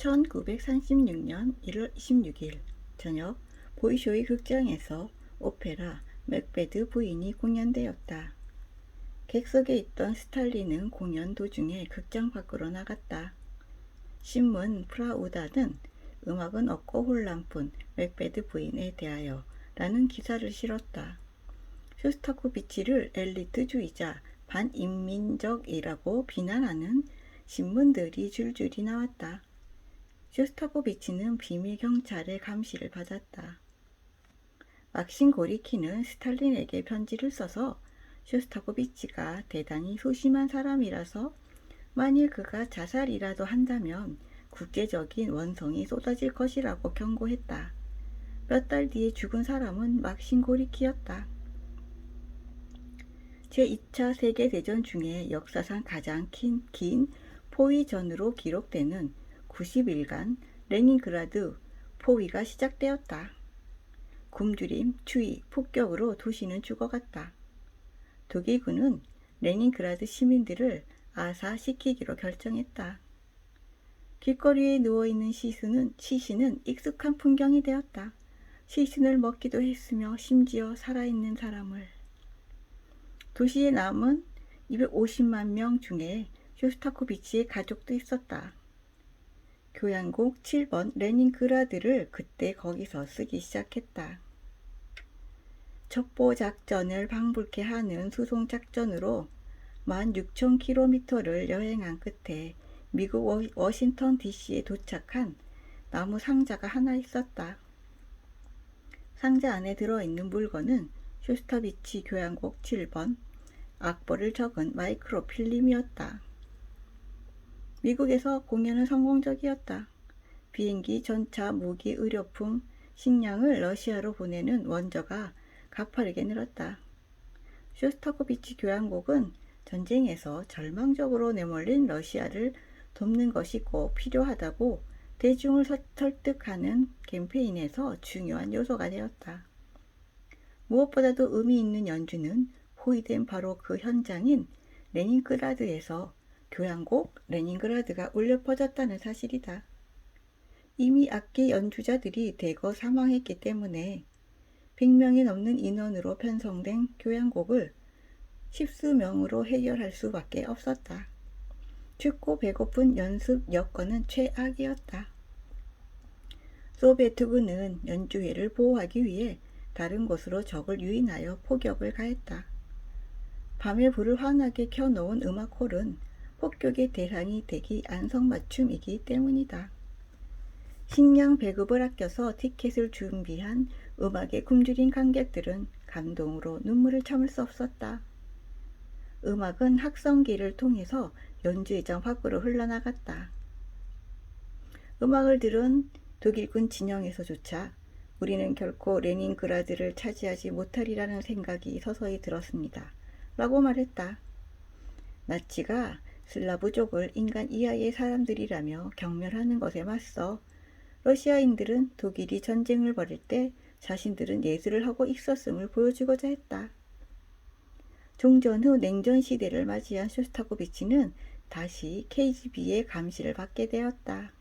1936년 1월 26일 저녁 보이쇼이 극장에서 오페라 맥베드 부인이 공연되었다. 객석에 있던 스탈린은 공연 도중에 극장 밖으로 나갔다. 신문 프라우다는 음악은 없고 혼란뿐 맥베드 부인에 대하여 라는 기사를 실었다. 쇼스타코비치를 엘리트주의자 반인민적이라고 비난하는 신문들이 줄줄이 나왔다. 쇼스타코비치는 비밀 경찰의 감시를 받았다. 막신 고리키는 스탈린에게 편지를 써서 쇼스타코비치가 대단히 소심한 사람이라서 만일 그가 자살이라도 한다면 국제적인 원성이 쏟아질 것이라고 경고했다. 몇 달 뒤에 죽은 사람은 막신 고리키였다. 제2차 세계대전 중에 역사상 가장 긴, 긴 포위전으로 기록되는 90일간 레닌그라드 포위가 시작되었다. 굶주림, 추위, 폭격으로 도시는 죽어갔다. 독일군은 레닌그라드 시민들을 아사시키기로 결정했다. 길거리에 누워있는 시신은, 시신은 익숙한 풍경이 되었다. 시신을 먹기도 했으며 심지어 살아있는 사람을. 도시에 남은 250만 명 중에 쇼스타코비치의 가족도 있었다. 교향곡 7번 레닌그라드를 그때 거기서 쓰기 시작했다. 첩보 작전을 방불케 하는 수송 작전으로 16,000km를 여행한 끝에 미국 워- 워싱턴 DC에 도착한 나무 상자가 하나 있었다. 상자 안에 들어있는 물건은 쇼스타비치 교향곡 7번 악보를 적은 마이크로필름이었다. 미국에서 공연은 성공적이었다. 비행기, 전차, 무기, 의료품, 식량을 러시아로 보내는 원저가 가파르게 늘었다. 쇼스타코비치 교향곡은 전쟁에서 절망적으로 내몰린 러시아를 돕는 것이 꼭 필요하다고 대중을 서- 설득하는 캠페인에서 중요한 요소가 되었다. 무엇보다도 의미 있는 연주는 포위된 바로 그 현장인 레닌그라드에서 교향곡 레닌그라드가 울려 퍼졌다는 사실이다. 이미 악기 연주자들이 대거 사망했기 때문에 100명이 넘는 인원으로 편성된 교향곡을 십수명으로 해결할 수밖에 없었다. 춥고 배고픈 연습 여건은 최악이었다. 소비에트군은 연주회를 보호하기 위해 다른 곳으로 적을 유인하여 포격을 가했다. 밤에 불을 환하게 켜놓은 음악홀은 폭격의 대상이 되기 안성맞춤이기 때문이다. 식량 배급을 아껴서 티켓을 준비한 음악에 굶주린 관객들은 감동으로 눈물을 참을 수 없었다. 음악은 학성기를 통해서 연주회장 밖으로 흘러나갔다. 음악을 들은 독일군 진영에서조차 우리는 결코 레닌그라드를 차지하지 못하리라는 생각이 서서히 들었습니다. 라고 말했다. 나치가 슬라브족을 인간 이하의 사람들이라며 경멸하는 것에 맞서 러시아인들은 독일이 전쟁을 벌일 때 자신들은 예술을 하고 있었음을 보여주고자 했다. 종전 후 냉전 시대를 맞이한 쇼스타코비치는 다시 KGB의 감시를 받게 되었다.